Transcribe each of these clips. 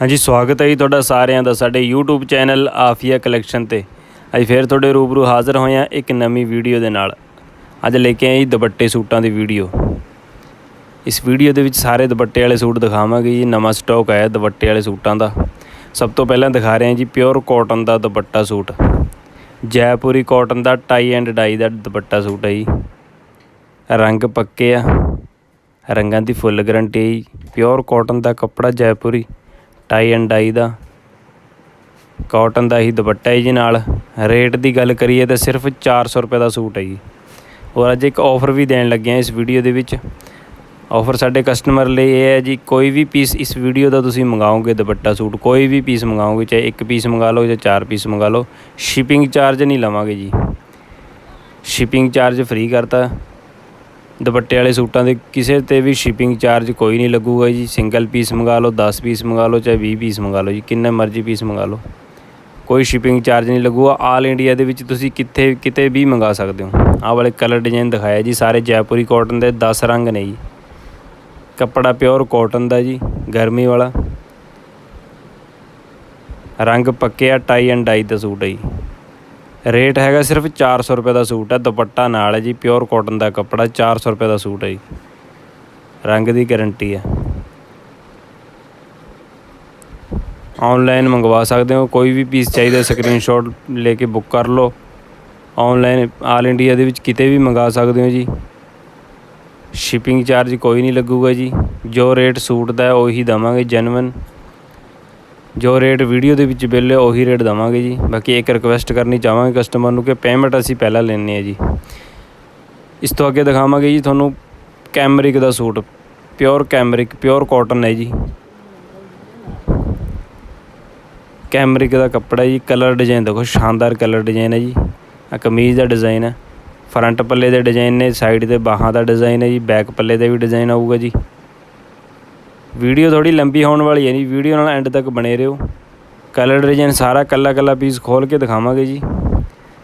ਹਾਂਜੀ, ਸਵਾਗਤ ਹੈ ਜੀ ਤੁਹਾਡਾ ਸਾਰਿਆਂ ਦਾ ਸਾਡੇ YouTube ਚੈਨਲ ਆਫੀਆ ਕਲੈਕਸ਼ਨ ਤੇ। ਅੱਜ ਫੇਰ ਤੁਹਾਡੇ ਰੂਬਰੂ ਹਾਜ਼ਰ ਹੋਏ ਹਾਂ ਇੱਕ ਨਵੀਂ ਵੀਡੀਓ ਦੇ ਨਾਲ। ਅੱਜ ਲੈ ਕੇ ਆਏ ਜੀ ਦੁਪੱਟੇ ਸੂਟਾਂ ਦੀ ਵੀਡੀਓ। ਇਸ ਵੀਡੀਓ ਦੇ ਵਿੱਚ ਸਾਰੇ ਦੁਪੱਟੇ ਵਾਲੇ ਸੂਟ ਦਿਖਾਵਾਂਗੇ ਜੀ, ਨਵਾਂ ਸਟਾਕ ਆਇਆ ਦੁਪੱਟੇ ਵਾਲੇ ਸੂਟਾਂ ਦਾ। ਸਭ ਤੋਂ ਪਹਿਲਾਂ ਦਿਖਾ ਰਹੇ ਹਾਂ ਜੀ ਪਿਓਰ ਕਾਟਨ ਦਾ ਦੁਪੱਟਾ ਸੂਟ। ਜੈਪੁਰੀ ਕਾਟਨ ਦਾ ਟਾਈ ਐਂਡ ਡਾਈ ਦਾ ਦੁਪੱਟਾ ਸੂਟ ਹੈ ਜੀ। ਰੰਗ ਪੱਕੇ ਆ। ਰੰਗਾਂ ਦੀ ਫੁੱਲ ਗਰੰਟੀ ਹੈ ਜੀ। ਪਿਓਰ ਕਾਟਨ ਦਾ ਕੱਪੜਾ ਜੈਪੁਰੀ। ਟਾਈ ਐਂਡ ਡਾਈ ਦਾ। ਕਾਟਨ ਦਾ ਹੀ ਦੁਪੱਟਾ ਹੈ ਜੀ ਨਾਲ। ਰੇਟ ਦੀ ਗੱਲ ਕਰੀਏ ਤਾਂ ਸਿਰਫ 400 ਰੁਪਏ ਦਾ ਸੂਟ ਹੈ ਜੀ। ਔਰ ਅੱਜ ਇੱਕ ਆਫਰ ਵੀ ਦੇਣ ਲੱਗੇ ਹਾਂ ਇਸ ਵੀਡੀਓ ਦੇ ਵਿੱਚ। ਆਫਰ ਸਾਡੇ ਕਸਟਮਰ ਲਈ ਇਹ ਹੈ ਜੀ, ਕੋਈ ਵੀ ਪੀਸ ਇਸ ਵੀਡੀਓ ਦਾ ਤੁਸੀਂ ਮੰਗਾਓਗੇ ਦੁਪੱਟਾ ਸੂਟ, ਕੋਈ ਵੀ ਪੀਸ ਮੰਗਾਓਗੇ, ਚਾਹੇ ਇੱਕ ਪੀਸ ਮੰਗਾ ਲਓ ਜਾਂ ਚਾਰ ਪੀਸ ਮੰਗਾ ਲਓ ਸ਼ਿਪਿੰਗ ਚਾਰਜ ਨਹੀਂ ਲਵਾਂਗੇ ਜੀ। ਸ਼ਿਪਿੰਗ ਚਾਰਜ ਫ੍ਰੀ ਕਰਤਾ। ਦੁਪੱਟੇ ਵਾਲੇ ਸੂਟਾਂ ਦੇ ਕਿਸੇ ਤੇ ਵੀ ਸ਼ਿਪਿੰਗ ਚਾਰਜ ਕੋਈ ਨਹੀਂ ਲੱਗੂਗਾ ਜੀ। ਸਿੰਗਲ ਪੀਸ ਮੰਗਾ ਲਓ 10 ਪੀਸ ਮੰਗਾ ਲਓ, ਚਾਹੇ 20 ਪੀਸ ਮੰਗਾ ਲਓ ਜੀ। ਕਿੰਨੇ ਮਰਜ਼ੀ ਪੀਸ ਮੰਗਾ ਲਓ। ਕੋਈ ਸ਼ਿਪਿੰਗ ਚਾਰਜ ਨਹੀਂ ਲੱਗੂਗਾ। ਆਲ ਇੰਡੀਆ ਦੇ ਵਿੱਚ ਤੁਸੀਂ ਕਿੱਥੇ, ਕਿਤੇ ਵੀ ਮੰਗਾ ਸਕਦੇ ਹੋ। ਆਹ ਵਾਲੇ ਕਲਰ ਡਿਜ਼ਾਈਨ ਦਿਖਾਇਆ ਜੀ। ਸਾਰੇ ਜੈਪੁਰੀ ਕਾਟਨ ਦੇ 10 ਰੰਗ ਨੇ ਜੀ। ਕੱਪੜਾ ਪਿਓਰ ਕਾਟਨ ਦਾ ਜੀ, ਗਰਮੀ ਵਾਲਾ। ਰੰਗ ਪੱਕੇ ਆ ਟਾਈ ਐਂਡ ਡਾਈ ਦਾ ਸੂਟ ਹੈ ਜੀ। ਰੇਟ ਹੈਗਾ ਸਿਰਫ 400 ਰੁਪਏ ਦਾ ਸੂਟ ਹੈ, ਦੁਪੱਟਾ ਨਾਲ ਹੈ ਜੀ ਪਿਓਰ ਕਾਟਨ ਦਾ ਕੱਪੜਾ 400 ਰੁਪਏ ਦਾ ਸੂਟ ਹੈ ਜੀ। ਰੰਗ ਦੀ ਗਾਰੰਟੀ ਹੈ। ਆਨਲਾਈਨ ਮੰਗਵਾ ਸਕਦੇ ਹੋ, ਕੋਈ ਵੀ ਪੀਸ ਚਾਹੀਦਾ ਸਕਰੀਨਸ਼ਾਟ ਲੈ ਕੇ ਬੁੱਕ ਕਰ ਲਓ। ਆਨਲਾਈਨ ਆਲ ਇੰਡੀਆ ਦੇ ਵਿੱਚ ਕਿਤੇ ਵੀ ਮੰਗਾ ਸਕਦੇ ਹੋ ਜੀ। ਸ਼ਿਪਿੰਗ ਚਾਰਜ ਕੋਈ ਨਹੀਂ ਲੱਗੂਗਾ ਜੀ। ਜੋ ਰੇਟ ਸੂਟ ਦਾ ਉਹੀ ਦਵਾਂਗੇ ਜੈਨੂਇਨ ਜੋ ਰੇਟ ਵੀਡੀਓ ਦੇ ਵਿੱਚ ਬਿੱਲ ਹੈ, ਉਹੀ ਰੇਟ ਦਵਾਂਗੇ ਜੀ। ਬਾਕੀ ਇੱਕ ਰਿਕੁਐਸਟ ਕਰਨੀ ਚਾਹਾਂਗੇ ਕਸਟਮਰ ਨੂੰ ਕਿ ਪੇਮੈਂਟ ਅਸੀਂ ਪਹਿਲਾਂ ਲੈਣੀ ਹੈ ਜੀ। ਇਸ ਤੋਂ ਅੱਗੇ ਦਿਖਾਵਾਂਗੇ ਜੀ ਤੁਹਾਨੂੰ ਕੈਮਰਿਕ ਦਾ suit. Pure cambric pure cotton ਹੈ ਜੀ। ਕੈਮਰਿਕ ਦਾ ਕੱਪੜਾ ਜੀ ਕਲਰ ਡਿਜ਼ਾਈਨ ਦੇਖੋ, ਸ਼ਾਨਦਾਰ ਕਲਰ ਡਿਜ਼ਾਈਨ ਹੈ ਜੀ। ਆ ਕਮੀਜ਼ ਦਾ ਡਿਜ਼ਾਈਨ ਹੈ। ਫਰੰਟ ਪੱਲੇ ਦੇ ਡਿਜ਼ਾਈਨ ਨੇ ਸਾਈਡ ਤੇ ਬਾਹਾਂ ਦਾ ਡਿਜ਼ਾਈਨ ਹੈ ਜੀ ਬੈਕ ਪੱਲੇ ਤੇ ਵੀ ਡਿਜ਼ਾਈਨ ਆਊਗਾ ਜੀ। ਵੀਡੀਓ ਥੋੜੀ ਲੰਬੀ ਹੋਣ ਵਾਲੀ ਹੈ ਜੀ, ਵੀਡੀਓ ਨਾਲ ਐਂਡ ਤੱਕ ਬਣੇ ਰਹੋ। ਕਲਰ ਡਿਜ਼ਾਈਨ ਸਾਰਾ ਕੱਲਾ ਕੱਲਾ ਪੀਸ ਖੋਲ ਕੇ ਦਿਖਾਵਾਂਗੇ ਜੀ।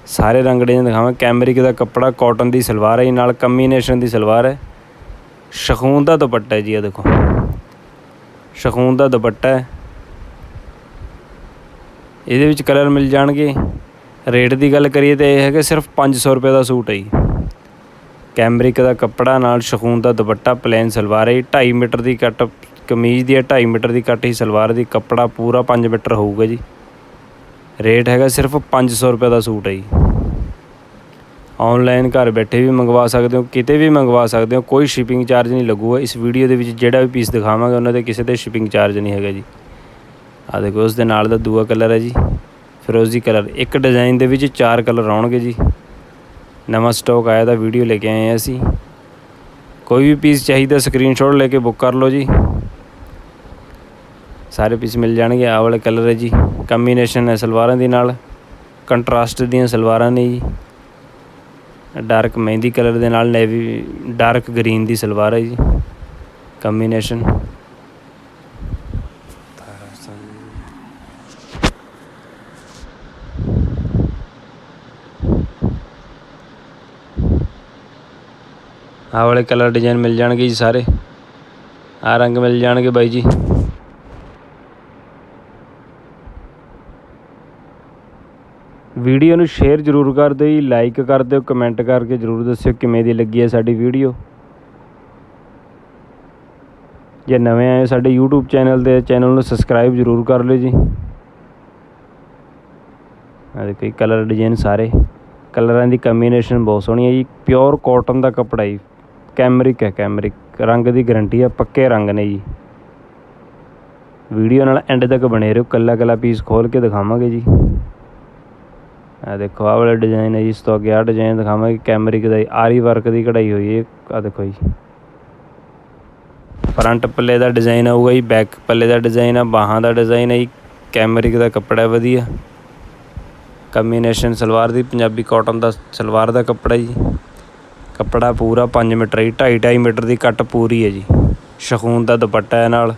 ਸਾਰੇ ਰੰਗ ਡਿਜ਼ਾਈਨ ਦਿਖਾਵਾਂਗੇ। ਕੈਮਰਿਕ ਦਾ ਕੱਪੜਾ ਕਾਟਨ ਦੀ ਸਲਵਾਰ ਹੈ ਜੀ, ਨਾਲ ਕੰਬੀਨੇਸ਼ਨ ਦੀ ਸਲਵਾਰ ਹੈ। ਸ਼ਖੂਨ ਦਾ ਦੁਪੱਟਾ ਜੀ ਇਹ ਦੇਖੋ। ਸ਼ਖੂਨ ਦਾ ਦੁਪੱਟਾ ਹੈ। ਇਹਦੇ ਵਿੱਚ ਕਲਰ ਮਿਲ ਜਾਣਗੇ। ਰੇਟ ਦੀ ਗੱਲ ਕਰੀਏ ਤਾਂ ਇਹ ਹੈਗਾ ਸਿਰਫ 500 ਰੁਪਏ ਦਾ ਸੂਟ ਹੈ ਜੀ। ਕੈਮਰਿਕ ਦਾ ਕੱਪੜਾ, ਨਾਲ ਸ਼ਖੂਨ ਦਾ ਦੁਪੱਟਾ ਪਲੇਨ ਸਲਵਾਰ ਹੈ 2.5 ਮੀਟਰ ਦੀ ਕੱਟ ਕਮੀਜ਼ ਦੀ ਹੈ 2.5 ਮੀਟਰ ਦੀ ਕੱਟ ਹੀ, ਸਲਵਾਰ ਦੀ, ਕੱਪੜਾ ਪੂਰਾ 5 ਮੀਟਰ ਹੋਊਗਾ ਜੀ। ਰੇਟ ਹੈਗਾ ਸਿਰਫ 500 ਰੁਪਏ ਦਾ ਸੂਟ ਹੈ ਜੀ। ਆਨਲਾਈਨ ਘਰ ਬੈਠੇ ਵੀ ਮੰਗਵਾ ਸਕਦੇ ਹੋ, ਕਿਤੇ ਵੀ ਮੰਗਵਾ ਸਕਦੇ ਹੋ, ਕੋਈ ਸ਼ਿਪਿੰਗ ਚਾਰਜ ਨਹੀਂ ਲੱਗੂਗਾ। ਇਸ ਵੀਡੀਓ ਦੇ ਵਿੱਚ ਜਿਹੜਾ ਵੀ ਪੀਸ ਦਿਖਾਵਾਂਗੇ, ਉਹਨਾਂ ਦੇ ਕਿਸੇ ਤੇ ਸ਼ਿਪਿੰਗ ਚਾਰਜ ਨਹੀਂ ਹੈਗਾ ਜੀ। ਆ ਦੇਖੋ, ਉਸ ਦੇ ਨਾਲ ਦਾ ਦੂਆ ਕਲਰ ਹੈ ਜੀ। ਫਿਰੋਜ਼ੀ ਕਲਰ ਇੱਕ ਡਿਜ਼ਾਈਨ ਦੇ ਵਿੱਚ ਚਾਰ ਕਲਰ ਆਉਣਗੇ ਜੀ। ਨਵਾਂ ਸਟਾਕ ਆਇਆ ਦਾ ਵੀਡੀਓ ਲੈ ਕੇ ਆਏ ਆ ਅਸੀਂ। ਕੋਈ ਵੀ ਪੀਸ ਚਾਹੀਦਾ ਸਕਰੀਨਸ਼ਾਟ ਲੈ ਕੇ ਬੁੱਕ ਕਰ ਲਓ ਜੀ। ਸਾਰੇ ਪੀਸ ਮਿਲ ਜਾਣਗੇ। ਆਹ ਵਾਲੇ ਕਲਰ ਹੈ ਜੀ। ਕੰਬੀਨੇਸ਼ਨ ਹੈ ਸਲਵਾਰਾਂ ਦੇ ਨਾਲ। ਕੰਟਰਾਸਟ ਦੀਆਂ ਸਲਵਾਰਾਂ ਨੇ ਜੀ। ਡਾਰਕ ਮਹਿੰਦੀ ਕਲਰ ਦੇ ਨਾਲ ਨੇਵੀ ਡਾਰਕ ਗ੍ਰੀਨ ਦੀ ਸਲਵਾਰ ਹੈ ਜੀ। ਕੰਬੀਨੇਸ਼ਨ ਆਹ ਵਾਲੇ ਕਲਰ ਡਿਜ਼ਾਈਨ ਮਿਲ ਜਾਣਗੇ ਜੀ ਸਾਰੇ। ਆਹ ਰੰਗ ਮਿਲ ਜਾਣਗੇ ਬਾਈ ਜੀ। ਵੀਡੀਓ ਨੂੰ ਸ਼ੇਅਰ ਜ਼ਰੂਰ ਕਰ ਦਿਓ ਜੀ ਲਾਈਕ ਕਰ ਦਿਓ ਕਮੈਂਟ ਕਰਕੇ ਜ਼ਰੂਰ ਦੱਸਿਓ ਕਿਵੇਂ ਦੀ ਲੱਗੀ ਹੈ ਸਾਡੀ ਵੀਡੀਓ। ਜੇ ਨਵੇਂ ਆਏ ਸਾਡੇ YouTube ਚੈਨਲ ਤੇ ਚੈਨਲ ਨੂੰ ਸਬਸਕ੍ਰਾਈਬ ਜ਼ਰੂਰ ਕਰ ਲਿਓ ਜੀ। ਆ ਦੇਖੋ ਕਲਰ ਡਿਜ਼ਾਈਨ ਸਾਰੇ। ਕਲਰਾਂ ਦੀ ਕੰਬੀਨੇਸ਼ਨ ਬਹੁਤ ਸੋਹਣੀ ਹੈ ਜੀ ਪਿਓਰ ਕਾਟਨ ਦਾ ਕੱਪੜਾ ਜੀ ਕੈਮਰਿਕ ਹੈ ਕੈਮਰਿਕ ਰੰਗ ਦੀ ਗਾਰੰਟੀ ਹੈ ਪੱਕੇ ਰੰਗ ਨੇ ਜੀ। ਵੀਡੀਓ ਨਾਲ ਐਂਡ ਤੱਕ ਬਣੇ ਰਹੋ, ਕੱਲਾ ਕੱਲਾ ਪੀਸ ਖੋਲ ਕੇ ਦਿਖਾਵਾਂਗੇ ਜੀ। ਆ ਦੇਖੋ, ਆਹ ਵਾਲਾ ਡਿਜ਼ਾਈਨ ਹੈ ਜੀ, ਇਸ ਤੋਂ ਅੱਗੇ ਆਹ ਡਿਜ਼ਾਈਨ ਦਿਖਾਵਾਂਗੇ ਕੈਮਰਿਕ ਦਾ ਆਰੀ ਵਰਕ ਦੀ ਕਢਾਈ ਹੋਈ ਹੈ ਆ ਦੇਖੋ ਜੀ। ਫਰੰਟ ਪੱਲੇ ਦਾ ਡਿਜ਼ਾਈਨ ਆਊਗਾ ਜੀ ਬੈਕ ਪੱਲੇ ਦਾ ਡਿਜ਼ਾਈਨ ਆ, ਬਾਹਾਂ ਦਾ ਡਿਜ਼ਾਈਨ ਹੈ ਜੀ ਕੈਮਰਿਕ ਦਾ ਕੱਪੜਾ ਵਧੀਆ। ਕੰਬੀਨੇਸ਼ਨ ਸਲਵਾਰ ਦੀ, ਪੰਜਾਬੀ ਕਾਟਨ ਦਾ ਸਲਵਾਰ ਦਾ ਕੱਪੜਾ ਜੀ। ਕੱਪੜਾ ਪੂਰਾ 5 ਮੀਟਰ ਹੀ 2.5 2.5 ਮੀਟਰ ਦੀ ਕੱਟ ਪੂਰੀ ਹੈ ਜੀ। ਸ਼ਖੂਨ ਦਾ ਦੁਪੱਟਾ ਹੈ ਨਾਲ।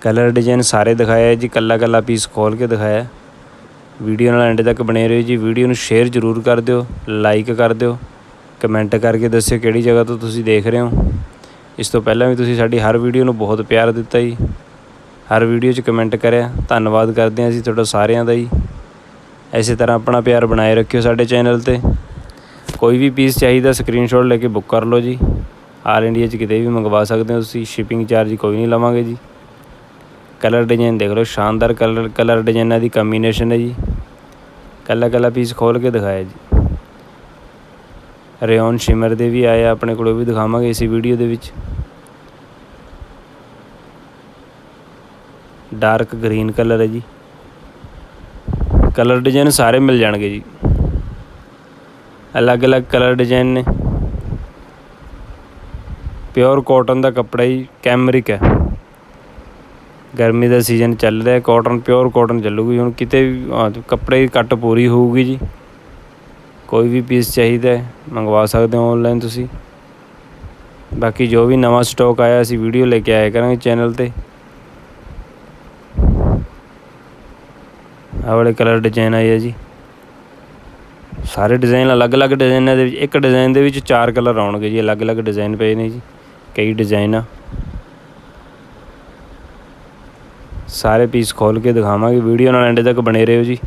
ਕਲਰ ਡਿਜ਼ਾਈਨ ਸਾਰੇ ਦਿਖਾਇਆ ਜੀ, ਕੱਲਾ ਕੱਲਾ ਪੀਸ ਖੋਲ ਕੇ ਦਿਖਾਇਆ। ਵੀਡੀਓ ਨਾਲ ਐਂਡ ਤੱਕ ਬਣੇ ਰਹੋ ਜੀ। ਵੀਡੀਓ ਨੂੰ ਸ਼ੇਅਰ ਜ਼ਰੂਰ ਕਰ ਦਿਓ ਲਾਈਕ ਕਰ ਦਿਓ ਕਮੈਂਟ ਕਰਕੇ ਦੱਸਿਓ ਕਿਹੜੀ ਜਗ੍ਹਾ ਤੋਂ ਤੁਸੀਂ ਦੇਖ ਰਹੇ ਹੋ। ਇਸ ਤੋਂ ਪਹਿਲਾਂ ਵੀ ਤੁਸੀਂ ਸਾਡੀ ਹਰ ਵੀਡੀਓ ਨੂੰ ਬਹੁਤ ਪਿਆਰ ਦਿੱਤਾ ਜੀ। ਹਰ ਵੀਡੀਓ 'ਚ ਕਮੈਂਟ ਕਰਿਆ। ਧੰਨਵਾਦ ਕਰਦੇ ਹਾਂ ਜੀ ਤੁਹਾਡਾ ਸਾਰਿਆਂ ਦਾ ਜੀ। ਐਸੇ ਤਰ੍ਹਾਂ ਆਪਣਾ ਪਿਆਰ ਬਣਾਏ ਰੱਖਿਓ ਸਾਡੇ ਚੈਨਲ ਤੇ। ਕੋਈ ਵੀ ਪੀਸ ਚਾਹੀਦਾ ਸਕਰੀਨਸ਼ਾਟ ਲੈ ਕੇ ਬੁੱਕ ਕਰ ਲਓ ਜੀ। ਆਲ ਇੰਡੀਆ 'ਚ ਕਿਤੇ ਵੀ ਮੰਗਵਾ ਸਕਦੇ ਹੋ ਤੁਸੀਂ ਸ਼ਿਪਿੰਗ ਚਾਰਜ ਕੋਈ ਨਹੀਂ ਲਵਾਂਗੇ ਜੀ। ਕਲਰ ਡਿਜ਼ਾਈਨ ਦੇਖ ਲਓ, ਸ਼ਾਨਦਾਰ ਕਲਰ ਕਲਰ ਡਿਜ਼ਾਈਨਾਂ ਦੀ ਕੰਬੀਨੇਸ਼ਨ ਹੈ ਜੀ। ਕੱਲਾ ਕੱਲਾ ਪੀਸ ਖੋਲ ਕੇ ਦਿਖਾਇਆ ਜੀ। ਰਿਓਨ ਸ਼ਿਮਰ ਦੇ ਵੀ ਆਏ ਆ, ਆਪਣੇ ਕੋਲ ਉਹ ਵੀ ਦਿਖਾਵਾਂਗੇ ਇਸੇ ਵੀਡੀਓ ਦੇ ਵਿੱਚ। ਡਾਰਕ ਗ੍ਰੀਨ ਕਲਰ ਹੈ ਜੀ। ਕਲਰ ਡਿਜ਼ਾਈਨ ਸਾਰੇ ਮਿਲ ਜਾਣਗੇ ਜੀ। ਅਲੱਗ-ਅਲੱਗ ਕਲਰ ਡਿਜ਼ਾਈਨ ਨੇ। ਪਿਓਰ ਕਾਟਨ ਦਾ ਕੱਪੜਾ ਹੀ ਕੈਮਰਿਕ ਹੈ। ਗਰਮੀ ਦਾ ਸੀਜ਼ਨ ਚੱਲ ਰਿਹਾ ਕੋਟਨ ਪਿਓਰ ਕੋਟਨ ਚੱਲੂਗੀ, ਹੁਣ ਕਿਤੇ ਵੀ ਕੱਪੜੇ ਦੀ ਕੱਟ ਪੂਰੀ ਹੋਊਗੀ ਜੀ। ਕੋਈ ਵੀ ਪੀਸ ਚਾਹੀਦਾ ਮੰਗਵਾ ਸਕਦੇ ਹੋ ਆਨਲਾਈਨ ਤੁਸੀਂ। ਬਾਕੀ ਜੋ ਵੀ ਨਵਾਂ ਸਟਾਕ ਆਇਆ, ਅਸੀਂ ਵੀਡੀਓ ਲੈ ਕੇ ਆਇਆ ਕਰਾਂਗੇ ਚੈਨਲ ਤੇ। ਆਹ ਵਾਲੇ ਕਲਰ ਡਿਜ਼ਾਈਨ ਆਏ ਆ ਜੀ। ਸਾਰੇ ਡਿਜ਼ਾਈਨ ਅਲੱਗ-ਅਲੱਗ ਡਿਜ਼ਾਈਨਾਂ ਦੇ ਵਿੱਚ, ਇੱਕ ਡਿਜ਼ਾਈਨ ਦੇ ਵਿੱਚ ਚਾਰ ਕਲਰ ਆਉਣਗੇ ਜੀ, ਅਲੱਗ-ਅਲੱਗ ਡਿਜ਼ਾਈਨ ਪਏ ਨੇ ਜੀ। ਕਈ ਡਿਜ਼ਾਈਨ ਆ। ਸਾਰੇ ਪੀਸ ਖੋਲ ਕੇ ਦਿਖਾਵਾਂਗੇ। ਵੀਡੀਓ ਨਾਲ ਐਂਡ ਤੱਕ ਬਣੇ ਰਹੋ ਜੀ।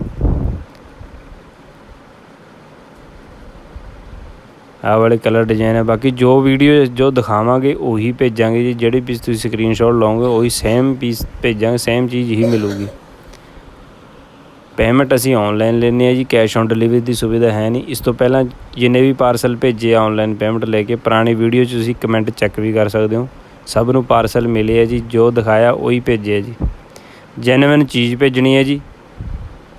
ਆਹ ਵਾਲੇ ਕਲਰ ਡਿਜ਼ਾਈਨ ਹੈ ਬਾਕੀ ਜੋ ਵੀਡੀਓ ਜੋ ਦਿਖਾਵਾਂਗੇ, ਉਹੀ ਭੇਜਾਂਗੇ ਜੀ। ਜਿਹੜੇ ਪੀਸ ਤੁਸੀਂ ਸਕਰੀਨਸ਼ਾਟ ਲਓਗੇ, ਉਹੀ ਸੇਮ ਪੀਸ ਭੇਜਾਂਗੇ ਸੇਮ ਚੀਜ਼ ਹੀ ਮਿਲੂਗੀ। ਪੇਮੈਂਟ ਅਸੀਂ ਆਨਲਾਈਨ ਲੈਂਦੇ ਆ ਜੀ। ਕੈਸ਼ ਔਨ ਡਿਲੀਵਰੀ ਦੀ ਸੁਵਿਧਾ ਹੈ ਨਹੀਂ। ਇਸ ਤੋਂ ਪਹਿਲਾਂ ਜਿੰਨੇ ਵੀ ਪਾਰਸਲ ਭੇਜੇ ਆਨਲਾਈਨ ਪੇਮੈਂਟ ਲੈ ਕੇ, ਪੁਰਾਣੀ ਵੀਡੀਓ 'ਚ ਤੁਸੀਂ ਕਮੈਂਟ ਚੈੱਕ ਵੀ ਕਰ ਸਕਦੇ ਹੋ। ਸਭ ਨੂੰ ਪਾਰਸਲ ਮਿਲੇ ਆ ਜੀ। ਜੋ ਦਿਖਾਇਆ, ਉਹੀ ਭੇਜਿਆ ਜੀ। ਜੈਨੂਇਨ ਚੀਜ਼ ਭੇਜਣੀ ਹੈ ਜੀ।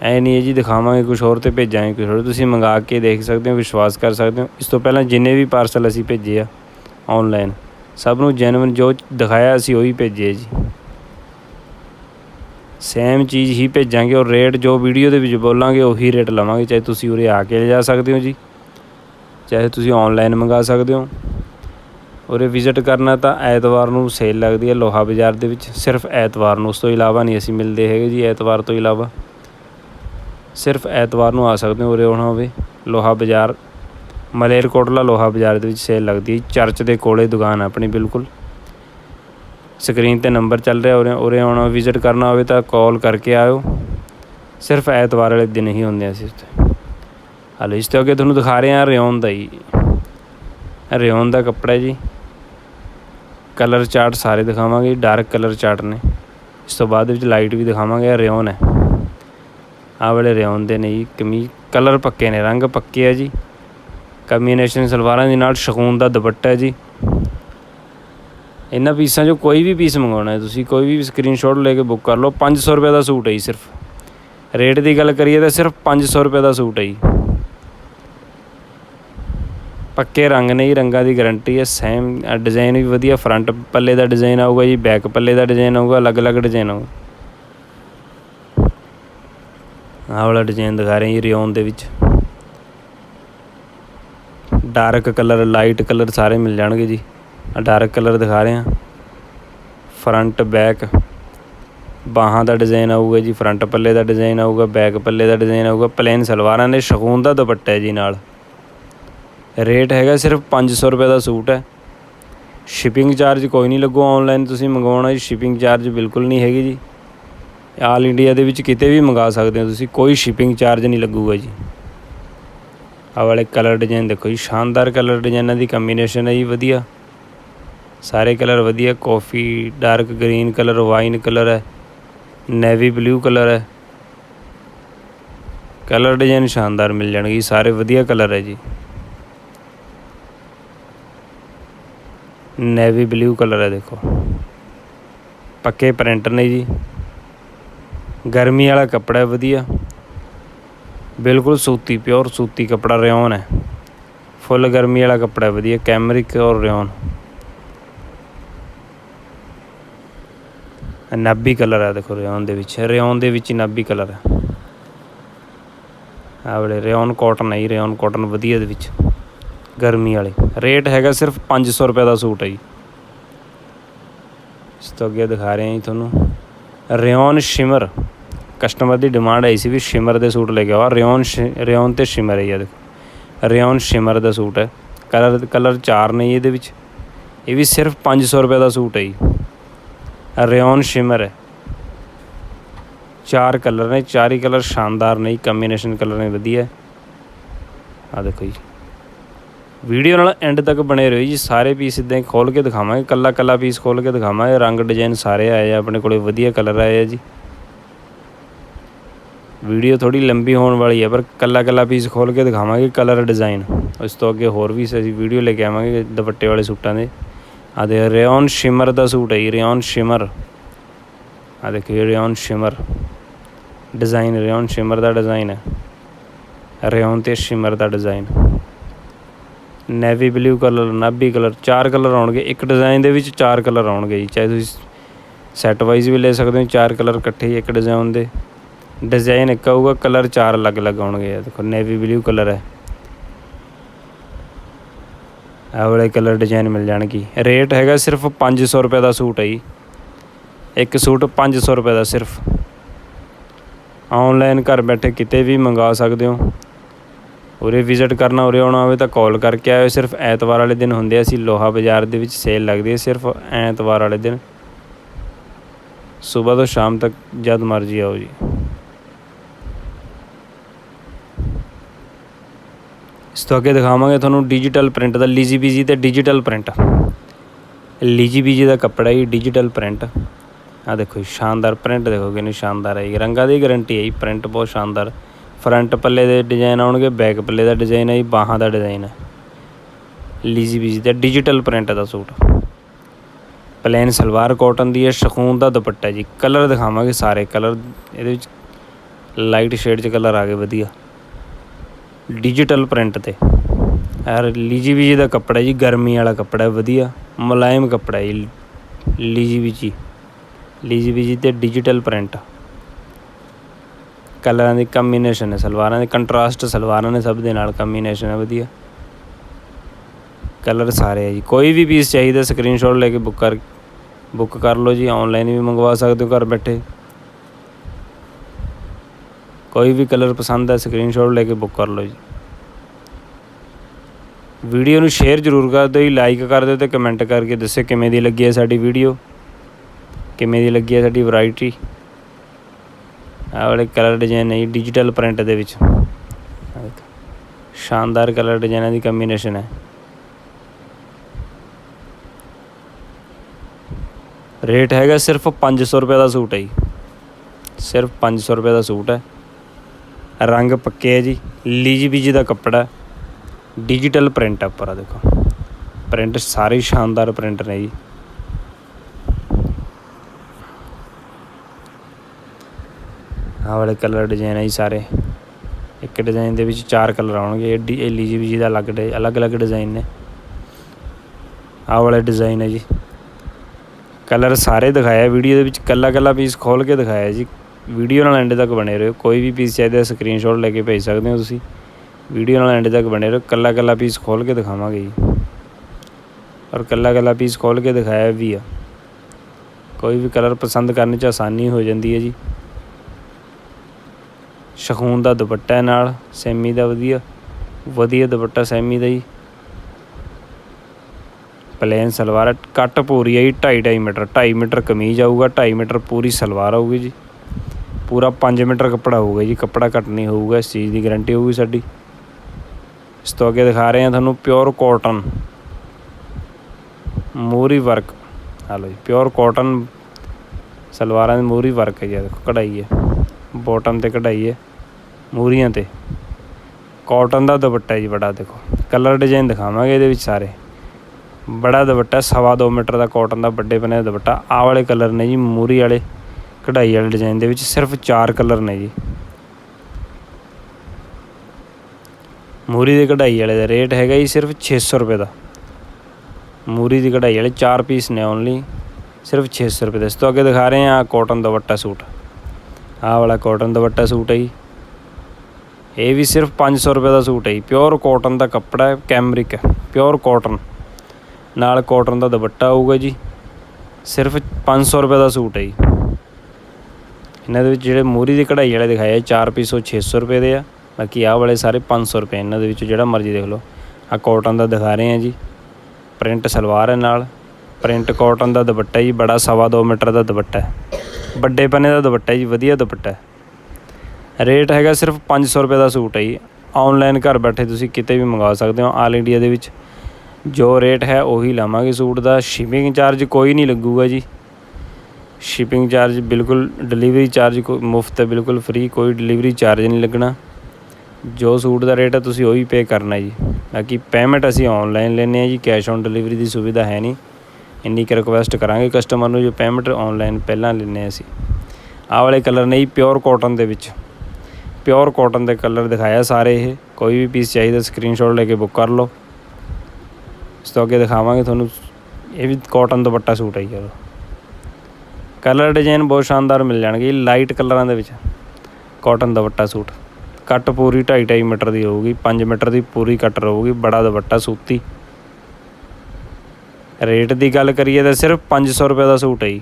ਐ ਨਹੀਂ ਹੈ ਜੀ, ਦਿਖਾਵਾਂਗੇ ਕੁਝ ਹੋਰ ਤੇ ਭੇਜਾਂਗੇ ਕੁਝ ਹੋਰ। ਤੁਸੀਂ ਮੰਗਾ ਕੇ ਦੇਖ ਸਕਦੇ ਹੋ, ਵਿਸ਼ਵਾਸ ਕਰ ਸਕਦੇ ਹੋ। ਇਸ ਤੋਂ ਪਹਿਲਾਂ ਜਿੰਨੇ ਵੀ ਪਾਰਸਲ ਅਸੀਂ ਭੇਜੇ ਆ ਆਨਲਾਈਨ ਸਭ ਨੂੰ ਜੈਨੂਇਨ ਜੋ ਦਿਖਾਇਆ ਅਸੀਂ ਉਹੀ ਭੇਜੇ ਜੀ। ਸੇਮ ਚੀਜ਼ ਹੀ ਭੇਜਾਂਗੇ ਔਰ ਰੇਟ ਜੋ ਵੀਡੀਓ ਦੇ ਵਿੱਚ ਬੋਲਾਂਗੇ, ਉਹੀ ਰੇਟ ਲਵਾਂਗੇ, ਚਾਹੇ ਤੁਸੀਂ ਉਰੇ ਆ ਕੇ ਲਿਜਾ ਸਕਦੇ ਹੋ ਜੀ, ਚਾਹੇ ਤੁਸੀਂ ਆਨਲਾਈਨ ਮੰਗਾ ਸਕਦੇ ਹੋ। ਉਰੇ ਵਿਜ਼ਿਟ ਕਰਨਾ ਤਾਂ ਐਤਵਾਰ ਨੂੰ ਸੇਲ ਲੱਗਦੀ ਹੈ ਲੋਹਾ ਬਾਜ਼ਾਰ ਦੇ ਵਿੱਚ। ਸਿਰਫ ਐਤਵਾਰ ਨੂੰ ਉਸ ਤੋਂ ਇਲਾਵਾ ਨਹੀਂ ਅਸੀਂ ਮਿਲਦੇ ਹੈਗੇ ਜੀ, ਐਤਵਾਰ ਤੋਂ ਇਲਾਵਾ। ਸਿਰਫ ਐਤਵਾਰ ਨੂੰ ਆ ਸਕਦੇ ਹੋ ਉਰੇ ਆਉਣਾ ਹੋਵੇ ਲੋਹਾ ਬਾਜ਼ਾਰ, ਮਲੇਰਕੋਟਲਾ ਲੋਹਾ ਬਾਜ਼ਾਰ ਦੇ ਵਿੱਚ ਸੇਲ ਲੱਗਦੀ ਹੈ ਚਰਚ ਦੇ ਕੋਲੇ ਦੁਕਾਨ ਹੈ ਆਪਣੀ, ਬਿਲਕੁਲ। ਸਕਰੀਨ ਤੇ ਨੰਬਰ ਚੱਲ ਰਿਹਾ ਉਰੇ ਉਰੇ ਆਉਣਾ ਵਿਜ਼ਿਟ ਕਰਨਾ ਹੋਵੇ ਤਾਂ ਕਾਲ ਕਰਕੇ ਆਇਓ। ਸਿਰਫ ਐਤਵਾਰ ਵਾਲੇ ਦਿਨ ਹੀ ਹੁੰਦੇ ਅਸੀਂ ਉੱਥੇ। ਹਲੋ ਇਸ ਤੋਂ ਅੱਗੇ ਤੁਹਾਨੂੰ ਦਿਖਾ ਰਹੇ ਹਾਂ ਰਿਓਨ ਦਾ ਜੀ। ਰਿਓਨ ਦਾ ਕੱਪੜਾ ਜੀ। ਕਲਰ ਚਾਰਟ ਸਾਰੇ ਦਿਖਾਵਾਂਗੇ, ਡਾਰਕ ਕਲਰ ਚਾਰਟ ਨੇ। ਇਸ ਤੋਂ ਬਾਅਦ ਵਿੱਚ ਲਾਈਟ ਵੀ ਦਿਖਾਵਾਂਗੇ ਰਿਓਨ ਹੈ। ਆਹ ਵਾਲੇ ਰਿਓਨ ਦੇ ਨੇ ਜੀ, ਕਮੀਜ਼, ਕਲਰ ਪੱਕੇ ਨੇ, ਰੰਗ ਪੱਕੇ ਆ ਜੀ। ਕੰਬੀਨੇਸ਼ਨ ਸਲਵਾਰਾਂ ਦੇ ਨਾਲ ਸ਼ਕੂਨ ਦਾ ਦੁਪੱਟਾ ਹੈ ਜੀ। ਇਹਨਾਂ ਪੀਸਾਂ 'ਚੋਂ ਕੋਈ ਵੀ ਪੀਸ ਮੰਗਵਾਉਣਾ ਹੈ, ਤੁਸੀਂ ਕੋਈ ਵੀ ਸਕਰੀਨਸ਼ਾਟ ਲੈ ਕੇ ਬੁੱਕ ਕਰ ਲਓ 500 ਰੁਪਏ ਦਾ ਸੂਟ ਹੈ ਜੀ ਸਿਰਫ। ਰੇਟ ਦੀ ਗੱਲ ਕਰੀਏ ਤਾਂ ਸਿਰਫ 500 ਰੁਪਏ ਦਾ ਸੂਟ ਹੈ ਜੀ। ਪੱਕੇ ਰੰਗ ਨੇ ਜੀ, ਰੰਗਾਂ ਦੀ ਗਾਰੰਟੀ ਹੈ ਸੇਮ ਡਿਜ਼ਾਈਨ ਵੀ ਵਧੀਆ ਫਰੰਟ ਪੱਲੇ ਦਾ ਡਿਜ਼ਾਈਨ ਆਊਗਾ ਜੀ ਬੈਕ ਪੱਲੇ ਦਾ ਡਿਜ਼ਾਈਨ ਆਊਗਾ, ਅਲੱਗ-ਅਲੱਗ ਡਿਜ਼ਾਈਨ ਆਊਗਾ ਆਹ ਵਾਲਾ ਡਿਜ਼ਾਈਨ ਦਿਖਾ ਰਹੇ ਜੀ, ਰਿਓਨ ਦੇ ਵਿੱਚ। ਡਾਰਕ ਕਲਰ ਲਾਈਟ ਕਲਰ ਸਾਰੇ ਮਿਲ ਜਾਣਗੇ ਜੀ। ਆ ਡਾਰਕ ਕਲਰ ਦਿਖਾ ਰਹੇ ਹਾਂ। ਫਰੰਟ ਬੈਕ ਬਾਹਾਂ ਦਾ ਡਿਜ਼ਾਈਨ ਆਊਗਾ ਜੀ ਫਰੰਟ ਪੱਲੇ ਦਾ ਡਿਜ਼ਾਈਨ ਆਊਗਾ ਬੈਕ ਪੱਲੇ ਦਾ ਡਿਜ਼ਾਈਨ ਆਊਗਾ ਪਲੇਨ ਸਲਵਾਰਾਂ ਨੇ ਸ਼ਗੂਨ ਦਾ ਦੁਪੱਟਾ ਜੀ ਨਾਲ। ਰੇਟ ਹੈਗਾ ਸਿਰਫ 500 ਰੁਪਏ ਦਾ ਸੂਟ ਹੈ। ਸ਼ਿਪਿੰਗ ਚਾਰਜ ਕੋਈ ਨਹੀਂ ਲੱਗੂ ਆਨਲਾਈਨ ਤੁਸੀਂ ਮੰਗਵਾਉਣਾ ਜੀ ਸ਼ਿਪਿੰਗ ਚਾਰਜ ਬਿਲਕੁਲ ਨਹੀਂ ਹੈਗੀ ਜੀ। ਆਲ ਇੰਡੀਆ ਦੇ ਵਿੱਚ ਕਿਤੇ ਵੀ ਮੰਗਾ ਸਕਦੇ ਹੋ ਤੁਸੀਂ, ਕੋਈ ਸ਼ਿਪਿੰਗ ਚਾਰਜ ਨਹੀਂ ਲੱਗੂਗਾ ਜੀ। ਆ ਵਾਲੇ ਕਲਰ ਡਿਜ਼ਾਈਨ ਦੇਖੋ ਜੀ, ਸ਼ਾਨਦਾਰ ਕਲਰ ਡਿਜ਼ਾਈਨਾਂ ਦੀ ਕੰਬੀਨੇਸ਼ਨ ਹੈ ਜੀ, ਵਧੀਆ। ਸਾਰੇ ਕਲਰ ਵਧੀਆ ਕਾਫੀ dark green colour wine colour ਹੈ ਨੇਵੀ ਬਲੂ ਕਲਰ ਹੈ। ਕਲਰ ਡਿਜ਼ਾਈਨ ਸ਼ਾਨਦਾਰ ਮਿਲ ਜਾਣਗੇ ਜੀ, ਸਾਰੇ ਵਧੀਆ ਕਲਰ ਹੈ ਜੀ। ਨੇਵੀ ਬਲੂ ਕਲਰ ਹੈ, ਦੇਖੋ। ਪੱਕੇ ਪ੍ਰਿੰਟ ਨੇ ਜੀ। ਗਰਮੀ ਵਾਲਾ ਕੱਪੜਾ ਹੈ, ਵਧੀਆ। ਬਿਲਕੁਲ ਸੂਤੀ, ਪਿਓਰ ਸੂਤੀ ਕੱਪੜਾ ਰਿਓਨ ਹੈ। ਫੁੱਲ ਗਰਮੀ ਵਾਲਾ ਕੱਪੜਾ ਹੈ, ਵਧੀਆ। ਕੈਮਰਿਕ ਔਰ ਰਿਓਨ। ਨਾਬੀ ਕਲਰ ਹੈ, ਦੇਖੋ, ਰਿਓਨ ਦੇ ਵਿੱਚ। ਰਿਓਨ ਦੇ ਵਿੱਚ ਨਾਬੀ ਕਲਰ ਹੈ। ਆਹ ਰਿਓਨ ਕਾਟਨ ਹੈ ਜੀ, ਰਿਓਨ ਕਾਟਨ ਵਧੀਆ ਦੇ ਵਿੱਚ। ਗਰਮੀ ਵਾਲੇ। ਰੇਟ ਹੈਗਾ ਸਿਰਫ 500 ਰੁਪਏ ਦਾ ਸੂਟ ਹੈ ਜੀ। ਇਸ ਤੋਂ ਅੱਗੇ ਦਿਖਾ ਰਹੇ ਹਾਂ ਜੀ ਤੁਹਾਨੂੰ। Rayon shimmer. ਕਸਟਮਰ ਦੀ ਡਿਮਾਂਡ ਆਈ ਸੀ ਵੀ ਸ਼ਿਮਰ ਦੇ ਸੂਟ ਲੈ ਕੇ ਆਓ। ਰਿਓਨ ਰਿਓਨ ਤੇ ਸ਼ਿਮਰ ਹੈ ਇਹ ਦੇਖੋ। ਰਿਓਨ ਸ਼ਿਮਰ ਦਾ ਸੂਟ ਹੈ। ਕਲਰ ਕਲਰ ਚਾਰ ਨੇ ਇਹਦੇ ਵਿੱਚ। ਇਹ ਵੀ ਸਿਰਫ 500 ਰੁਪਏ ਦਾ ਸੂਟ ਹੈ ਜੀ। ਰਿਓਨ ਸ਼ਿਮਰ ਹੈ। ਚਾਰ ਕਲਰ ਨੇ, ਚਾਰ ਹੀ ਕਲਰ ਸ਼ਾਨਦਾਰ ਨੇ ਕੰਬੀਨੇਸ਼ਨ ਕਲਰ ਨੇ, ਵਧੀਆ। ਆ ਦੇਖੋ ਜੀ। ਵੀਡੀਓ ਨਾਲ ਐਂਡ ਤੱਕ ਬਣੇ ਰਹੋ ਜੀ। ਸਾਰੇ ਪੀਸ ਇਦਾਂ ਹੀ ਖੋਲ ਕੇ ਦਿਖਾਵਾਂਗੇ। ਕੱਲਾ ਕੱਲਾ ਪੀਸ ਖੋਲ ਕੇ ਦਿਖਾਵਾਂਗੇ। ਰੰਗ ਡਿਜ਼ਾਈਨ ਸਾਰੇ ਆਏ ਆ। ਆਪਣੇ ਕੋਲੇ ਵਧੀਆ ਕਲਰ ਆਏ ਆ ਜੀ। ਵੀਡੀਓ ਥੋੜੀ ਲੰਬੀ ਹੋਣ ਵਾਲੀ ਹੈ ਪਰ ਕੱਲਾ ਕੱਲਾ ਪੀਸ ਖੋਲ ਕੇ ਦਿਖਾਵਾਂਗੇ ਕਲਰ ਡਿਜ਼ਾਈਨ ਉਸ ਤੋਂ ਅੱਗੇ ਹੋਰ ਵੀ ਅਸੀਂ ਵੀਡੀਓ ਲੈ ਕੇ ਆਵਾਂਗੇ ਦੁਪੱਟੇ ਵਾਲੇ ਸੂਟਾਂ ਦੇ। ਆ ਦੇ ਰਿਓਨ ਸ਼ਿਮਰ ਦਾ ਸੂਟ ਹੈ ਜੀ, ਰਿਓਨ ਸ਼ਿਮਰ। ਆ ਦੇਖਿਓ rayon shimmer. Design rayon shimmer ਦਾ ਡਿਜ਼ਾਈਨ ਹੈ ਰਿਓਨ ਤੇ ਸ਼ਿਮਰ ਦਾ ਡਿਜ਼ਾਈਨ ਨੇਵੀ ਬਲੂ ਕਲਰ, ਨਾਭੀ ਕਲਰ, ਚਾਰ ਕਲਰ ਆਉਣਗੇ। ਇੱਕ ਡਿਜ਼ਾਈਨ ਦੇ ਵਿੱਚ ਚਾਰ ਕਲਰ ਆਉਣਗੇ ਜੀ। ਚਾਹੇ ਤੁਸੀਂ ਸੈੱਟ ਵਾਈਜ਼ ਵੀ ਲੈ ਸਕਦੇ ਹੋ, ਚਾਰ ਕਲਰ ਇਕੱਠੇ ਇੱਕ ਡਿਜ਼ਾਈਨ ਦੇ। ਡਿਜ਼ਾਈਨ ਇੱਕ ਆਊਗਾ, ਕਲਰ ਚਾਰ ਅਲੱਗ-ਅਲੱਗ ਆਉਣਗੇ। ਆ ਦੇਖੋ, ਨੇਵੀ ਬਲੂ ਕਲਰ ਹੈ। ਆਹ ਵਾਲੇ ਕਲਰ ਡਿਜ਼ਾਈਨ ਮਿਲ ਜਾਣਗੇ। ਰੇਟ ਹੈਗਾ ਸਿਰਫ 500 ਰੁਪਏ ਦਾ ਸੂਟ ਹੈ ਜੀ। ਇੱਕ ਸੂਟ 500 ਰੁਪਏ ਦਾ ਸਿਰਫ। ਆਨਲਾਈਨ ਘਰ ਬੈਠੇ ਕਿਤੇ ਵੀ ਮੰਗਾ ਸਕਦੇ ਹੋ। ਉਰੇ ਵਿਜ਼ਿਟ ਕਰਨਾ ਉਰੇ ਆਉਣਾ ਹੋਵੇ ਤਾਂ ਕਾਲ ਕਰਕੇ ਆਇਓ। ਸਿਰਫ ਐਤਵਾਰ ਵਾਲੇ ਦਿਨ ਹੁੰਦੇ ਆ। ਅਸੀਂ ਲੋਹਾ ਬਾਜ਼ਾਰ ਦੇ ਵਿੱਚ ਸੇਲ ਲੱਗਦੀ ਹੈ। ਸਿਰਫ ਐਤਵਾਰ ਵਾਲੇ ਦਿਨ। ਸਵੇਰ ਤੋਂ ਸ਼ਾਮ ਤੱਕ ਜਦ ਮਰਜ਼ੀ ਆਓ ਜੀ। ਇਸ ਤੋਂ ਅੱਗੇ ਦਿਖਾਵਾਂਗੇ ਤੁਹਾਨੂੰ ਡਿਜੀਟਲ ਪ੍ਰਿੰਟ ਦਾ ਲੀਜੀ ਬੀਜੀ ਤੇ ਡਿਜੀਟਲ ਪ੍ਰਿੰਟ ਲੀਜੀ ਬੀਜੀ ਦਾ ਕੱਪੜਾ ਹੀ ਡਿਜੀਟਲ ਪ੍ਰਿੰਟ ਆ ਦੇਖੋ ਜੀ, ਸ਼ਾਨਦਾਰ ਪ੍ਰਿੰਟ ਦੇਖੋ ਕਿੰਨੀ ਸ਼ਾਨਦਾਰ ਹੈ ਜੀ। ਰੰਗਾਂ ਦੀ ਗਾਰੰਟੀ ਹੈ ਜੀ ਪ੍ਰਿੰਟ ਬਹੁਤ ਸ਼ਾਨਦਾਰ। ਫਰੰਟ ਪੱਲੇ ਦੇ ਡਿਜ਼ਾਈਨ ਆਉਣਗੇ, ਬੈਕ ਪੱਲੇ ਦਾ ਡਿਜ਼ਾਈਨ ਹੈ ਜੀ, ਬਾਹਾਂ ਦਾ ਡਿਜ਼ਾਈਨ ਹੈ। ਲੀਜੀ ਬੀਜੀ ਦਾ ਡਿਜੀਟਲ ਪ੍ਰਿੰਟ ਦਾ ਸੂਟ। ਪਲੇਨ ਸਲਵਾਰ ਕਾਟਨ ਦੀ ਹੈ, ਸ਼ਖੂਨ ਦਾ ਦੁਪੱਟਾ ਜੀ। ਕਲਰ ਦਿਖਾਵਾਂਗੇ ਸਾਰੇ ਕਲਰ ਇਹਦੇ ਵਿੱਚ ਲਾਈਟ ਸ਼ੇਡ 'ਚ ਕਲਰ ਆ ਗਏ, ਵਧੀਆ। ਡਿਜੀਟਲ ਪ੍ਰਿੰਟ ਤੇ। ਯਾਰ ਲੀਜੀ ਬੀਜੀ ਦਾ ਕੱਪੜਾ ਜੀ, ਗਰਮੀ ਵਾਲਾ ਕੱਪੜਾ ਵਧੀਆ। ਮੁਲਾਇਮ ਕੱਪੜਾ ਜੀ, ਲੀਜੀ ਬੀਜੀ। ਲੀਜੀ ਬੀਜੀ ਤੇ ਡਿਜੀਟਲ ਪ੍ਰਿੰਟ ਕਲਰਾਂ ਦੀ ਕੰਬੀਨੇਸ਼ਨ ਹੈ, ਸਲਵਾਰਾਂ ਦੇ ਕੰਟਰਾਸਟ ਸਲਵਾਰਾਂ ਨੇ ਸਭ ਦੇ ਨਾਲ ਕੰਬੀਨੇਸ਼ਨ ਹੈ, ਵਧੀਆ। ਕਲਰ ਸਾਰੇ ਹੈ ਜੀ। ਕੋਈ ਵੀ ਪੀਸ ਚਾਹੀਦਾ ਸਕਰੀਨਸ਼ਾਟ ਲੈ ਕੇ ਬੁੱਕ ਕਰ ਬੁੱਕ ਕਰ ਲਓ ਜੀ। ਆਨਲਾਈਨ ਵੀ ਮੰਗਵਾ ਸਕਦੇ ਹੋ ਘਰ ਬੈਠੇ। ਕੋਈ ਵੀ ਕਲਰ ਪਸੰਦ ਹੈ ਸਕਰੀਨਸ਼ਾਟ ਲੈ ਕੇ ਬੁੱਕ ਕਰ ਲਓ ਜੀ। ਵੀਡੀਓ ਨੂੰ ਸ਼ੇਅਰ ਜ਼ਰੂਰ ਕਰ ਦਿਓ ਜੀ। ਲਾਈਕ ਕਰ ਦਿਓ ਤੇ ਕਮੈਂਟ ਕਰਕੇ ਦੱਸਿਓ ਕਿਵੇਂ ਦੀ ਲੱਗੀ ਹੈ ਸਾਡੀ ਵੀਡੀਓ ਕਿਵੇਂ ਦੀ ਲੱਗੀ ਹੈ ਸਾਡੀ ਵੈਰਾਈਟੀ ਆਹ ਵਾਲੇ ਕਲਰ ਡਿਜ਼ਾਈਨ ਹੈ ਜੀ ਡਿਜੀਟਲ ਪ੍ਰਿੰਟ ਦੇ ਵਿੱਚ। ਸ਼ਾਨਦਾਰ ਕਲਰ ਡਿਜ਼ਾਈਨਾਂ ਦੀ ਕੰਬੀਨੇਸ਼ਨ ਹੈ। ਰੇਟ ਹੈਗਾ ਸਿਰਫ 500 ਰੁਪਏ ਦਾ ਸੂਟ ਹੈ ਜੀ। ਸਿਰਫ 500 ਰੁਪਏ ਦਾ ਸੂਟ ਹੈ। ਰੰਗ ਪੱਕੇ ਹੈ ਜੀ, ਲੀਜੀ ਬੀਜੀ ਦਾ ਕੱਪੜਾ ਡਿਜੀਟਲ ਪ੍ਰਿੰਟ ਹੈ ਉੱਪਰ ਆ ਦੇਖੋ। ਪ੍ਰਿੰਟ ਸਾਰੇ ਹੀ ਸ਼ਾਨਦਾਰ ਪ੍ਰਿੰਟ ਨੇ ਜੀ। ਆਹ ਵਾਲੇ ਕਲਰ ਡਿਜ਼ਾਈਨ ਹੈ ਜੀ ਸਾਰੇ। ਇੱਕ ਡਿਜ਼ਾਈਨ ਦੇ ਵਿੱਚ ਚਾਰ ਕਲਰ ਆਉਣਗੇ, ਇਹ ਡੀ- ਇਹ ਲੀਜੀ ਬੀਜੀ ਦਾ ਅਲੱਗ ਅਲੱਗ-ਅਲੱਗ ਡਿਜ਼ਾਈਨ ਨੇ। ਆਹ ਵਾਲੇ ਡਿਜ਼ਾਈਨ ਹੈ ਜੀ। ਕਲਰ ਸਾਰੇ ਦਿਖਾਇਆ ਵੀਡੀਓ ਦੇ ਵਿੱਚ ਕੱਲਾ ਕੱਲਾ ਪੀਸ ਖੋਲ ਕੇ ਦਿਖਾਇਆ ਜੀ। ਵੀਡੀਓ ਨਾਲ ਐਂਡ ਤੱਕ ਬਣੇ ਰਹੋ। ਕੋਈ ਵੀ ਪੀਸ ਚਾਹੀਦਾ ਸਕਰੀਨਸ਼ਾਟ ਲੈ ਕੇ ਭੇਜ ਸਕਦੇ ਹੋ ਤੁਸੀਂ। ਵੀਡੀਓ ਨਾਲ ਐਂਡ ਤੱਕ ਬਣੇ ਰਹੋ। ਕੱਲਾ ਕੱਲਾ ਪੀਸ ਖੋਲ ਕੇ ਦਿਖਾਵਾਂਗੇ ਜੀ। ਔਰ ਕੱਲਾ ਕੱਲਾ ਪੀਸ ਖੋਲ ਕੇ ਦਿਖਾਇਆ ਵੀ ਆ। ਕੋਈ ਵੀ ਕਲਰ ਪਸੰਦ ਕਰਨ 'ਚ ਆਸਾਨੀ ਹੋ ਜਾਂਦੀ ਹੈ ਜੀ। ਸ਼ਖੂਨ ਦਾ ਦੁਪੱਟਾ ਨਾਲ ਸੈਮੀ ਦਾ ਵਧੀਆ ਵਧੀਆ ਦੁਪੱਟਾ ਸੈਮੀ ਦਾ ਜੀ। ਪਲੇਨ ਸਲਵਾਰ ਹੈ, ਕੱਟ ਪੂਰੀ ਹੈ ਜੀ 2.5 2.5 ਮੀਟਰ 2.5 ਮੀਟਰ ਕਮੀਜ਼ ਆਊਗਾ 2.5 ਮੀਟਰ ਪੂਰੀ ਸਲਵਾਰ ਆਊਗੀ ਜੀ। ਪੂਰਾ 5 ਮੀਟਰ ਕੱਪੜਾ ਹੋਊਗਾ ਜੀ ਕੱਪੜਾ ਘੱਟ ਨਹੀਂ ਹੋਊਗਾ ਇਸ ਚੀਜ਼ ਦੀ ਗਾਰੰਟੀ ਹੋਊਗੀ ਸਾਡੀ। ਇਸ ਤੋਂ ਅੱਗੇ ਦਿਖਾ ਰਹੇ ਹਾਂ ਤੁਹਾਨੂੰ ਪਿਓਰ ਕਾਟਨ ਮੋਰੀ ਵਰਕ ਆ ਲਓ ਜੀ ਪਿਓਰ ਕਾਟਨ ਸਲਵਾਰਾਂ ਦੀ ਮੋਰੀ ਵਰਕ ਹੈ ਜੀ ਦੇਖੋ ਕਢਾਈ ਹੈ। ਬਾਟਮ ਤੇ ਕਢਾਈ ਹੈ, ਮੂਰੀਆਂ ਤੇ। ਕਾਟਨ ਦਾ ਦੁਪੱਟਾ ਜੀ ਬੜਾ ਦੇਖੋ। ਕਲਰ ਡਿਜ਼ਾਈਨ ਦਿਖਾਵਾਂਗੇ ਇਹਦੇ ਵਿੱਚ ਸਾਰੇ। ਬੜਾ ਦੁਪੱਟਾ, ਸਵਾ ਦੋ ਮੀਟਰ ਦਾ ਕਾਟਨ ਦਾ ਵੱਡੇ ਬਣੇ ਦਾ ਦੁਪੱਟਾ। ਆਹ ਵਾਲੇ ਕਲਰ ਨੇ ਜੀ, ਮੂਰੀ ਵਾਲੇ, ਕਢਾਈ ਵਾਲੇ ਡਿਜ਼ਾਈਨ ਦੇ ਵਿੱਚ ਸਿਰਫ ਚਾਰ ਕਲਰ ਨੇ ਜੀ। ਮੂਰੀ ਦੀ ਕਢਾਈ ਵਾਲੇ ਦਾ ਰੇਟ ਹੈਗਾ ਜੀ ਸਿਰਫ 600 ਰੁਪਏ ਦਾ। ਮੂਰੀ ਦੀ ਕਢਾਈ ਵਾਲੇ ਚਾਰ ਪੀਸ ਨੇ ਓਨਲੀ ਸਿਰਫ 600 ਰੁਪਏ ਦੇ। ਇਸ ਤੋਂ ਅੱਗੇ ਦਿਖਾ ਰਹੇ ਹਾਂ ਕਾਟਨ ਦੁਪੱਟਾ ਸੂਟ। ਆਹ ਵਾਲਾ ਕਾਟਨ ਦੁਪੱਟਾ ਸੂਟ ਹੈ ਜੀ। ਇਹ ਵੀ ਸਿਰਫ 500 ਰੁਪਏ ਦਾ ਸੂਟ ਹੈ ਜੀ। ਪਿਓਰ ਕਾਟਨ ਦਾ ਕੱਪੜਾ ਹੈ ਕੈਮਰਿਕ ਹੈ ਪਿਓਰ ਕਾਟਨ ਨਾਲ ਕਾਟਨ ਦਾ ਦੁਪੱਟਾ ਆਊਗਾ ਜੀ। ਸਿਰਫ 500 ਰੁਪਏ ਦਾ ਸੂਟ ਹੈ ਜੀ। ਇਹਨਾਂ ਦੇ ਵਿੱਚ ਜਿਹੜੇ ਮੋਰੀ ਦੀ ਕਢਾਈ ਵਾਲੇ ਦਿਖਾਏ ਆ, ਚਾਰ ਪੀਸ ਉਹ 600 ਰੁਪਏ ਦੇ ਆ। ਬਾਕੀ ਆਹ ਵਾਲੇ ਸਾਰੇ 500 ਰੁਪਏ ਇਹਨਾਂ ਦੇ ਵਿੱਚ, ਜਿਹੜਾ ਮਰਜ਼ੀ ਦੇਖ ਲਓ। ਆ ਕਾਟਨ ਦਾ ਦਿਖਾ ਰਹੇ ਆ ਜੀ। ਪ੍ਰਿੰਟ ਸਲਵਾਰ ਹੈ ਨਾਲ। ਪ੍ਰਿੰਟ ਕਾਟਨ ਦਾ ਦੁਪੱਟਾ ਜੀ, ਬੜਾ ਸਵਾ ਦੋ ਮੀਟਰ ਦਾ ਦੁਪੱਟਾ ਹੈ। ਵੱਡੇ ਪੰਨੇ ਦਾ ਦੁਪੱਟਾ ਜੀ, ਵਧੀਆ ਦੁਪੱਟਾ ਰੇਟ ਹੈਗਾ ਸਿਰਫ 500 ਰੁਪਏ ਦਾ ਸੂਟ ਹੈ ਜੀ। ਆਨਲਾਈਨ ਘਰ ਬੈਠੇ ਤੁਸੀਂ ਕਿਤੇ ਵੀ ਮੰਗਵਾ ਸਕਦੇ ਹੋ, ਆਲ ਇੰਡੀਆ ਦੇ ਵਿੱਚ। ਜੋ ਰੇਟ ਹੈ ਉਹੀ ਲਾਵਾਂਗੇ ਸੂਟ ਦਾ। ਸ਼ਿਪਿੰਗ ਚਾਰਜ ਕੋਈ ਨਹੀਂ ਲੱਗੂਗਾ ਜੀ। ਸ਼ਿਪਿੰਗ ਚਾਰਜ ਬਿਲਕੁਲ ਡਿਲੀਵਰੀ ਚਾਰਜ ਕੋ ਮੁਫਤ ਹੈ, ਬਿਲਕੁਲ ਫ੍ਰੀ ਕੋਈ ਡਿਲੀਵਰੀ ਚਾਰਜ ਨਹੀਂ ਲੱਗਣਾ। ਜੋ ਸੂਟ ਦਾ ਰੇਟ ਹੈ, ਤੁਸੀਂ ਉਹੀ ਪੇ ਕਰਨਾ ਜੀ। ਬਾਕੀ ਪੇਮੈਂਟ ਅਸੀਂ ਆਨਲਾਈਨ ਲੈਂਦੇ ਹਾਂ ਜੀ ਕੈਸ਼ ਔਨ ਡਿਲੀਵਰੀ ਦੀ ਸੁਵਿਧਾ ਹੈ ਨਹੀਂ। ਇੰਨੀ ਕੁ ਰਿਕੁਐਸਟ ਕਰਾਂਗੇ ਕਸਟਮਰ ਨੂੰ ਜੋ ਪੇਮੈਂਟ ਆਨਲਾਈਨ ਪਹਿਲਾਂ ਲੈਂਦੇ ਹਾਂ ਅਸੀਂ। ਆਹ ਵਾਲੇ ਕਲਰ ਨੇ ਜੀ ਪਿਓਰ ਕਾਟਨ ਦੇ ਵਿੱਚ। ਪਿਓਰ ਕਾਟਨ ਦੇ ਕਲਰ ਦਿਖਾਇਆ ਸਾਰੇ ਇਹ। ਕੋਈ ਵੀ ਪੀਸ ਚਾਹੀਦਾ ਸਕਰੀਨਸ਼ਾਟ ਲੈ ਕੇ ਬੁੱਕ ਕਰ ਲਓ। ਇਸ ਤੋਂ ਅੱਗੇ ਦਿਖਾਵਾਂਗੇ ਤੁਹਾਨੂੰ। ਇਹ ਵੀ ਕਾਟਨ ਦੁਪੱਟਾ ਸੂਟ ਹੈ ਜੀ ਇਹਦਾ। ਕਲਰ ਡਿਜ਼ਾਈਨ ਬਹੁਤ ਸ਼ਾਨਦਾਰ ਮਿਲ ਜਾਣਗੇ ਲਾਈਟ ਕਲਰਾਂ ਦੇ ਵਿੱਚ। Cotton dupatta suit. ਕੱਟ ਪੂਰੀ 2.5 2.5 ਮੀਟਰ ਦੀ ਹੋਊਗੀ 5 ਮੀਟਰ ਦੀ ਪੂਰੀ ਕੱਟ ਰਹੂਗੀ, ਬੜਾ ਦੁਪੱਟਾ ਸੂਤੀ। ਰੇਟ ਦੀ ਗੱਲ ਕਰੀਏ ਤਾਂ ਸਿਰਫ 500 ਰੁਪਏ ਦਾ ਸੂਟ ਹੈ ਜੀ।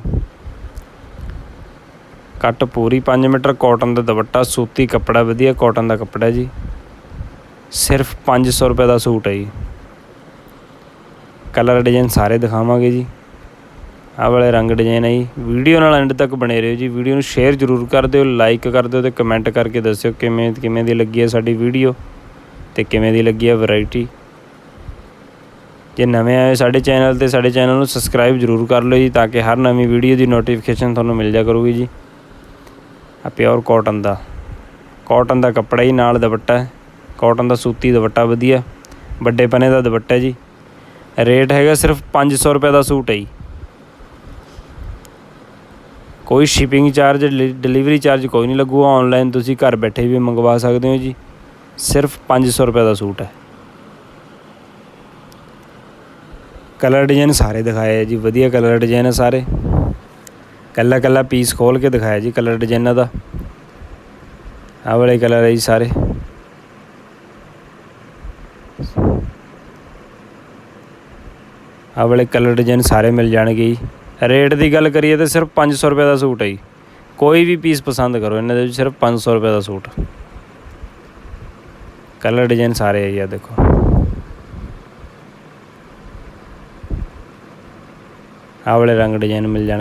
ਕੱਟ ਪੂਰੀ 5 ਮੀਟਰ ਕਾਟਨ ਦਾ ਦੁਪੱਟਾ, ਸੂਤੀ ਕੱਪੜਾ, ਵਧੀਆ ਕਾਟਨ ਦਾ ਕੱਪੜਾ ਜੀ। ਸਿਰਫ 500 ਰੁਪਏ ਦਾ ਸੂਟ ਹੈ ਜੀ। ਕਲਰ ਡਿਜ਼ਾਈਨ ਸਾਰੇ ਦਿਖਾਵਾਂਗੇ ਜੀ। ਆਹ ਵਾਲੇ ਰੰਗ ਡਿਜ਼ਾਈਨ ਹੈ ਜੀ। ਵੀਡੀਓ ਨਾਲ ਐਂਡ ਤੱਕ ਬਣੇ ਰਹੋ ਜੀ। ਵੀਡੀਓ ਨੂੰ ਸ਼ੇਅਰ ਜ਼ਰੂਰ ਕਰ ਦਿਓ ਲਾਈਕ ਕਰ ਦਿਓ ਤੇ ਕਮੈਂਟ ਕਰਕੇ ਦੱਸਿਓ ਕਿਵੇਂ ਕਿਵੇਂ ਦੀ ਲੱਗੀ ਹੈ ਸਾਡੀ ਵੀਡੀਓ ਤੇ ਕਿਵੇਂ ਦੀ ਲੱਗੀ ਹੈ ਵੈਰਾਈਟੀ ਜੇ ਨਵੇਂ ਆਏ ਸਾਡੇ ਚੈਨਲ ਤੇ ਸਾਡੇ ਚੈਨਲ ਨੂੰ ਸਬਸਕ੍ਰਾਈਬ ਜ਼ਰੂਰ ਕਰ ਲਓ ਜੀ, ਤਾਂ ਕਿ ਹਰ ਨਵੀਂ ਵੀਡੀਓ ਦੀ ਨੋਟੀਫਿਕੇਸ਼ਨ ਤੁਹਾਨੂੰ ਮਿਲ ਜਾ ਕਰੂਗੀ ਜੀ। ਆ ਪਿਓਰ ਕਾਟਨ ਦਾ। ਕਾਟਨ ਦਾ ਕੱਪੜਾ ਹੀ ਨਾਲ ਦੁਪੱਟਾ ਹੈ। ਕਾਟਨ ਦਾ ਸੂਤੀ ਦੁਪੱਟਾ ਵਧੀਆ। ਵੱਡੇ ਪਨੇ ਦਾ ਦੁਪੱਟਾ ਜੀ। ਰੇਟ ਹੈਗਾ ਸਿਰਫ 500 ਰੁਪਏ ਦਾ ਸੂਟ ਹੈ ਜੀ। ਕੋਈ ਸ਼ਿਪਿੰਗ ਚਾਰਜ ਡਿਲੀਵਰੀ ਚਾਰਜ ਕੋਈ ਨਹੀਂ ਲੱਗੂਗਾ। ਆਨਲਾਈਨ ਤੁਸੀਂ ਘਰ ਬੈਠੇ ਵੀ ਮੰਗਵਾ ਸਕਦੇ ਹੋ ਜੀ। ਸਿਰਫ 500 ਰੁਪਏ ਦਾ ਸੂਟ ਹੈ। ਕਲਰ ਡਿਜ਼ਾਈਨ ਸਾਰੇ ਦਿਖਾਏ ਹੈ ਜੀ, ਵਧੀਆ ਕਲਰ ਡਿਜ਼ਾਈਨ ਹੈ ਸਾਰੇ। ਕੱਲਾ ਕੱਲਾ ਪੀਸ ਖੋਲ ਕੇ ਦਿਖਾਇਆ ਜੀ ਕਲਰ ਡਿਜ਼ਾਈਨਾਂ ਦਾ। ਆਹ ਵਾਲੇ ਕਲਰ ਹੈ ਜੀ ਸਾਰੇ। ਆਹ ਵਾਲੇ ਕਲਰ ਡਿਜ਼ਾਈਨ ਸਾਰੇ ਮਿਲ ਜਾਣਗੇ ਜੀ। ਰੇਟ ਦੀ ਗੱਲ ਕਰੀਏ ਤਾਂ ਸਿਰਫ 500 ਰੁਪਏ ਦਾ ਸੂਟ ਹੈ ਜੀ। ਕੋਈ ਵੀ ਪੀਸ ਪਸੰਦ ਕਰੋ, ਇਹਨਾਂ ਦੇ ਵਿੱਚ ਸਿਰਫ 500 ਰੁਪਏ ਦਾ ਸੂਟ। ਕਲਰ ਡਿਜ਼ਾਈਨ ਸਾਰੇ ਹੈ ਜੀ ਆ ਦੇਖੋ। ਆਹ ਵਾਲੇ ਰੰਗ ਡਿਜ਼ਾਈਨ ਮਿਲ ਜਾਣਗੇ